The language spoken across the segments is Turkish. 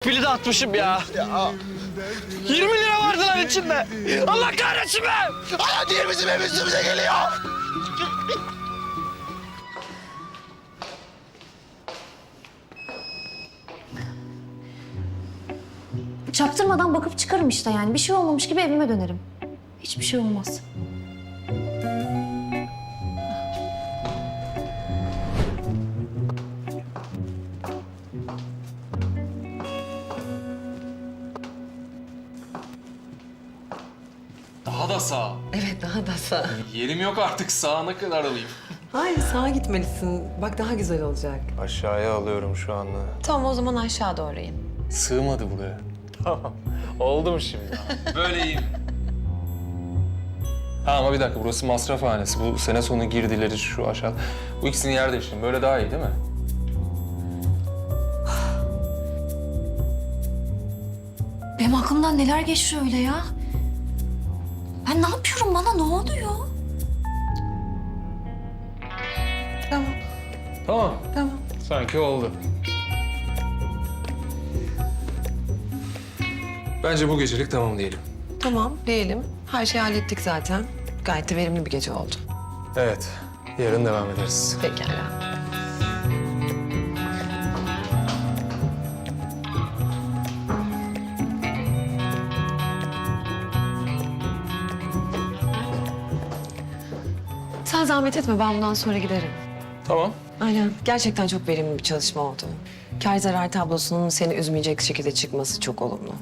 Pili de atmışım ya. 20 lira vardı lan içinde. Allah kahretsin be. Hayat yer bizim ev üstümüze geliyor. Çaktırmadan bakıp çıkarım işte yani. Bir şey olmamış gibi evime dönerim. Hiçbir şey olmaz. Daha da sağ. Yerim yok artık sağına kadar alayım. Hayır sağa gitmelisin. Bak daha güzel olacak. Aşağıya alıyorum şu anda. Tamam o zaman aşağı doğru in. Sığmadı buraya. Tamam. Oldu şimdi? Böyle iyiyim. Ha ama bir dakika burası masrafhanesi. Bu sene sonu girdileri şu aşağı. Bu ikisini yer değiştirin. Böyle daha iyi değil mi? Benim aklımdan neler geçiyor öyle ya? Ben ne yapıyorum? Bana ne oluyor? Tamam Tamam. tamam. Sanki oldu. Bence bu gecelik tamam diyelim. Tamam diyelim. Her şeyi hallettik zaten. Gayet de verimli bir gece oldu. Evet. Yarın devam ederiz. Pekala. Zahmet etme ben bundan sonra giderim. Tamam. Aynen. Gerçekten çok verimli bir çalışma oldu. Kar zarar tablosunun seni üzmeyecek şekilde çıkması çok olumlu.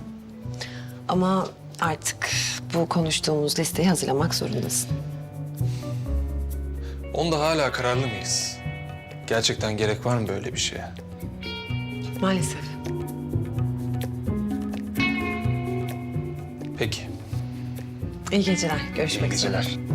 Ama artık bu konuştuğumuz listeyi hazırlamak zorundasın. Onda hala kararlı mıyız? Gerçekten gerek var mı böyle bir şeye? Maalesef. Peki. İyi geceler. Görüşmek İyi üzere. geceler. Kim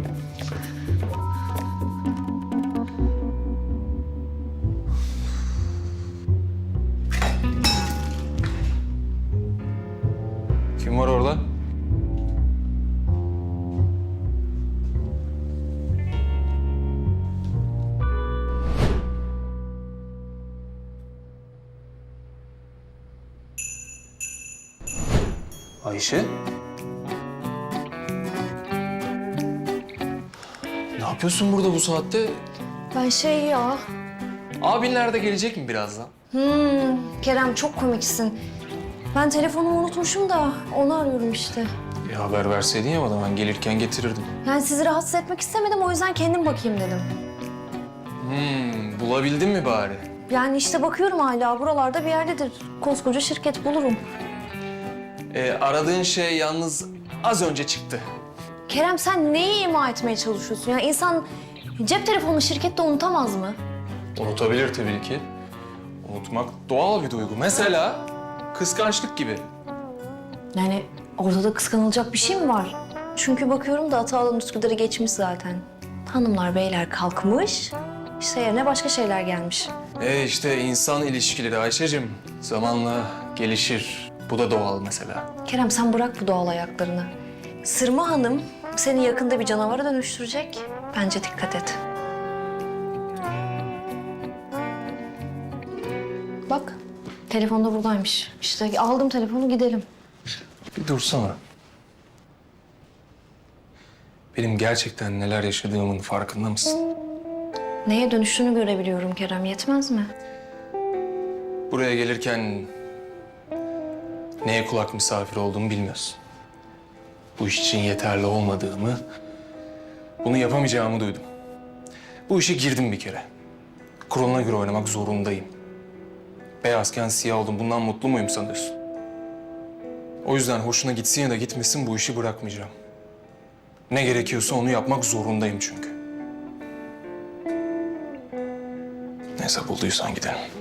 Ayşe? Ne yapıyorsun burada bu saatte? Ben şey ya... Abinler de gelecek mi birazdan? Hmm, Kerem çok komiksin. Ben telefonumu unutmuşum da onu arıyorum işte. Bir haber verseydin ya bana ben gelirken getirirdim. Yani sizi rahatsız etmek istemedim o yüzden kendim bakayım dedim. Hmm, bulabildin mi bari? Yani işte bakıyorum hala buralarda bir yerdedir. Koskoca şirket bulurum. Ee, aradığın şey yalnız az önce çıktı. Kerem sen neyi ima etmeye çalışıyorsun? Ya insan cep telefonunu şirkette unutamaz mı? Unutabilir tabii ki. Unutmak doğal bir duygu. Mesela kıskançlık gibi. Yani ortada kıskanılacak bir şey mi var? Çünkü bakıyorum da Atalan Üsküdar'ı geçmiş zaten. Hanımlar beyler kalkmış. İşte yerine başka şeyler gelmiş. E işte insan ilişkileri Ayşe'cim zamanla gelişir. Bu da doğal mesela. Kerem sen bırak bu doğal ayaklarını. Sırma Hanım seni yakında bir canavara dönüştürecek. Bence dikkat et. Bak telefon da buradaymış. İşte aldım telefonu gidelim. Bir dursana. Benim gerçekten neler yaşadığımın farkında mısın? Neye dönüştüğünü görebiliyorum Kerem yetmez mi? Buraya gelirken neye kulak misafir olduğumu bilmiyorsun. Bu iş için yeterli olmadığımı, bunu yapamayacağımı duydum. Bu işe girdim bir kere. Kuralına göre oynamak zorundayım. Beyazken siyah oldum. Bundan mutlu muyum sanıyorsun? O yüzden hoşuna gitsin ya da gitmesin bu işi bırakmayacağım. Ne gerekiyorsa onu yapmak zorundayım çünkü. Neyse bulduysan gidelim.